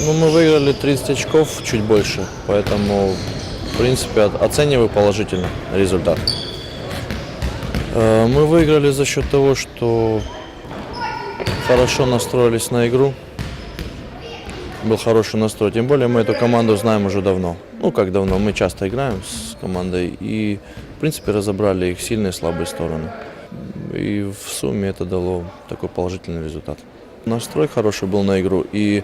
Ну, мы выиграли 30 очков, чуть больше, поэтому, в принципе, оцениваю положительно результат. Э, Мы выиграли за счет того, что хорошо настроились на игру. Был хороший настрой. Тем более мы эту команду знаем уже давно. Ну, как давно, мы часто играем с командой и, в принципе, разобрали их сильные и слабые стороны. И в сумме это дало такой положительный результат. Настрой хороший был на игру и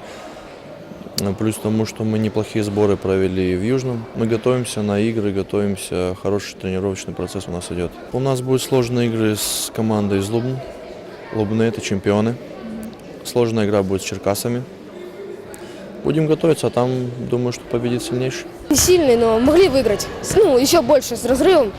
плюс тому, что мы неплохие сборы провели в Южном. Мы готовимся на игры, готовимся, хороший тренировочный процесс у нас идет. У нас будут сложные игры с командой из Лубн. Лубны это чемпионы. Сложная игра будет с Черкасами. Будем готовиться, а там думаю, что победит сильнейший. Не сильные, но могли выиграть. Ну, еще больше, с разрывом.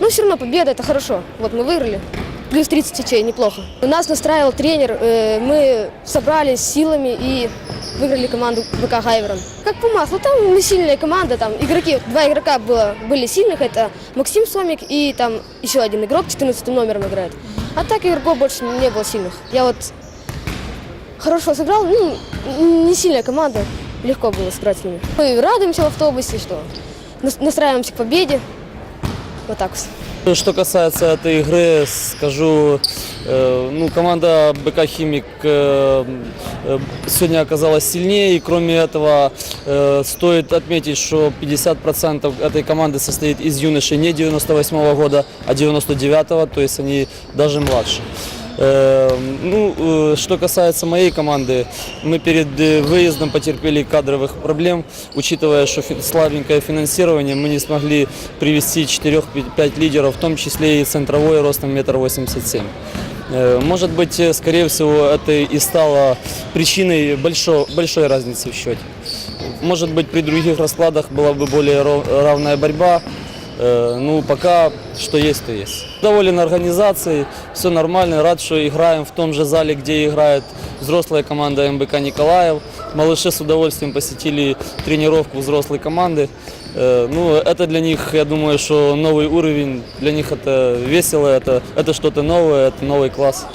Но все равно победа – это хорошо. Вот мы выиграли. Плюс 30 очей, неплохо. Нас настраивал тренер, э, мы собрались силами и выиграли команду БК Хайверон. Как по маслу, там не сильная команда, там игроки, два игрока было, были сильных, это Максим Сомик и там еще один игрок 14 номером играет. А так игроков больше не было сильных. Я вот хорошо сыграл, ну, не сильная команда, легко было сыграть с ними. Мы радуемся в автобусе, что нас- настраиваемся к победе. Вот так вот. Что касается этой игры, скажу, э, ну, команда БК Химик э, э, сегодня оказалась сильнее, и кроме этого э, стоит отметить, что 50% этой команды состоит из юношей не 98 года, а 99 то есть они даже младше. Э, Ну, э, что касается моей команды, мы перед э, выездом потерпели кадровых проблем, учитывая, что слабенькое финансирование, мы не смогли привести 4-5 лидеров, в том числе и центровой ростом метр восемьдесят семь. Э, Может быть, скорее всего, это и стало причиной большой, большой разницы в счете. Может быть, при других раскладах была бы более равная борьба. Э, Ну, пока что есть, то есть. Доволен организацией, все нормально. Рад, что играем в том же зале, где играет взрослая команда МБК Николаев. Малыши с удовольствием посетили тренировку взрослой команды. Э, Ну, это для них, я думаю, что новый уровень. Для них это весело, это, это что-то новое, это новый класс.